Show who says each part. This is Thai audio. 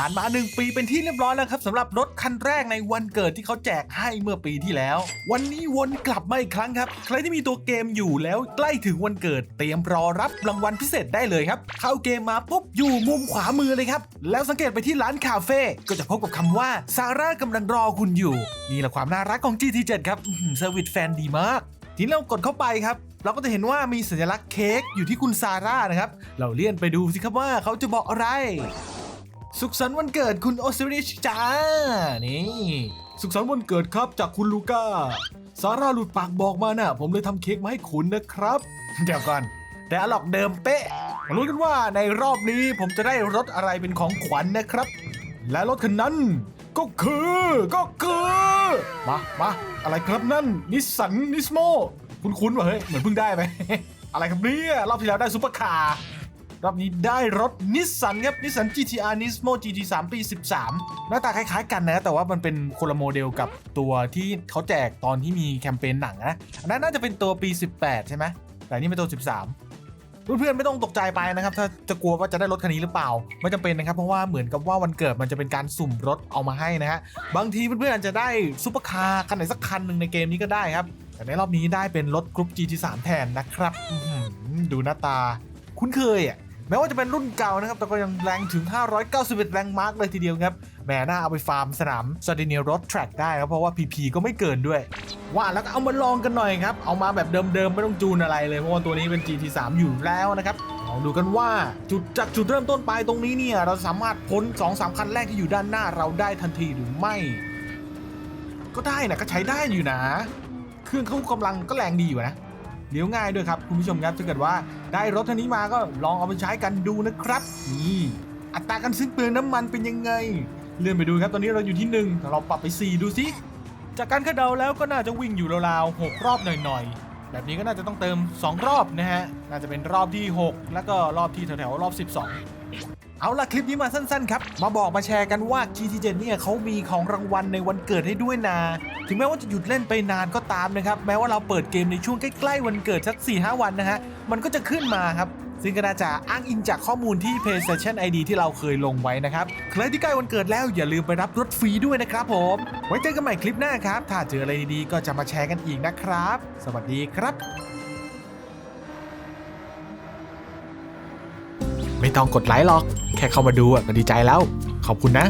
Speaker 1: ผ่านมา 1 ปีเป็นที่เรียบร้อยแล้วครับสำหรับรถคันแรกในวันเกิดที่เขาแจกให้เมื่อปีที่แล้ว วันนี้วนกลับมาอีกครั้งครับ ใครที่มีตัวเกมอยู่แล้วใกล้ถึงวันเกิด เตรียมรอรับรางวัลพิเศษได้เลยครับเข้าเกมมาปุ๊บอยู่มุมขวามือเลยครับ แล้วสังเกตไปที่ร้านคาเฟ่ก็จะพบกับคำว่าซาร่ากำลังรอคุณอยู่นี่แหละความน่ารักของ GT7 ครับเซอร์วิสแฟนดีมาก ทีนี้เรากดเข้าไปครับเราก็จะเห็นว่ามีสัญลักษณ์เค้กอยู่ที่คุณซาร่านะครับ เราเลื่อนไปดูสิครับว่าเขาจะบอกอะไร สุขสันต์วันเกิดคุณโอซิริชจ้า นี่ สุขสันต์วันเกิดครับจากคุณลูก้า ซาร่าหลุดปากบอกมาน่ะ ผมเลยทำเค้กมาให้คุณนะครับ เดี๋ยวก่อน แต่อลอกเดิมเป๊ะมาลุ้นกันว่าในรอบนี้ผมจะได้รถอะไรเป็นของขวัญนะครับ และรถคันนั้น ก็คือก็คือมามาอะไรครับนั่นนิสสันนิสโมคุณคุ้นๆวะเฮ้ยเหมือนเพิ่งได้ไหม อะไรครับเนี่ยรอบที่แล้วได้ซุปเปอร์คาร์ รอบนี้ได้รถนิสสันครับนิสสัน GTR Nismo GT3 ปี 13 หน้าตาคล้ายๆกันนะ แต่ว่ามันเป็นคนละโมเดลกับตัวที่เขาแจกตอนที่มีแคมเปญหนังนะอันนั้นน่าจะเป็นตัวปี 18 ใช่ไหมแต่นี่เป็นตัว 13เพื่อนๆไม่ต้องตกใจไปนะครับ ถ้าจะกลัวว่าจะได้รถคันนี้หรือเปล่า ไม่จำเป็นนะครับ เพราะว่าเหมือนกับว่าวันเกิดมันจะเป็นการสุ่มรถเอามาให้นะฮะบางทีเพื่อนๆอาจจะได้ซุปเปอร์คาร์คันไหนสักคันหนึ่งในเกมนี้ก็ได้ครับ แต่ในรอบนี้ได้เป็นรถกรุ๊ป GT3 แทนนะครับดูหน้าตา คุ้นเคยอะ แม้ว่าจะเป็นรุ่นเก่านะครับ แต่ก็ยังแรงถึง 591 แรงมาร์กเลยทีเดียวครับแหมน่าเอาไปฟาร์มสนามซาดิเนียรถแทร็กได้ครับเพราะว่า PP ก็ไม่เกินด้วย ว่าแล้วก็เอามาลองกันหน่อยครับ เอามาแบบเดิมๆ ไม่ต้องจูนอะไรเลย เพราะว่าตัวนี้เป็น GT3 อยู่แล้วนะครับลองดูกันว่าจุดจากจุดเริ่มต้นไปตรงนี้เนี่ย เราสามารถพ้น 2-3 คันแรกที่อยู่ด้านหน้าเราได้ทันทีหรือไม่ ก็ได้นะก็ใช้ได้อยู่นะ เครื่องเขากำลังก็แรงดีอยู่นะเลี้ยวง่ายด้วยครับคุณผู้ชมครับถ้าเกิดว่า ได้รถท่านี้มาก็ลองเอาไปใช้กันดูนะครับ นี่อัตราการซื้อเปลืองน้ำมันเป็นยังไง เลื่อนไปดูครับตอนนี้เราอยู่ที่1แต่เราปรับไป 4 ดูสิจากการคาดเดาแล้วก็น่าจะวิ่งอยู่ราวๆ6รอบหน่อยๆ แบบนี้ก็น่าจะต้องเติม 2 รอบนะฮะ น่าจะเป็นรอบที่ 6 แล้วก็รอบที่แถวๆรอบ 12 เอาล่ะคลิปนี้มาสั้นๆครับ มาบอกมาแชร์กันว่า GT7 เนี่ยเขามีของรางวัลในวันเกิดให้ด้วยนะ ถึงแม้ว่าจะหยุดเล่นไปนานก็ตามนะครับ แม้ว่าเราเปิดเกมในช่วงใกล้ๆวันเกิดสัก 4-5 วันนะฮะ มันก็จะขึ้นมาครับซึ่งก็น่าจะอ้างอิงจากข้อมูลที่ PlayStation ID ที่เราเคยลงไว้นะครับ ใครที่ใกล้วันเกิดแล้วอย่าลืมไปรับรถฟรีด้วยนะครับผม ไว้เจอกันใหม่คลิปหน้าครับ ถ้าเจออะไรดีๆก็จะมาแชร์กันอีกนะครับ สวัสดีครับ ไม่ต้องกดไลค์หรอก แค่เข้ามาดูอะก็ดีใจแล้ว ขอบคุณนะ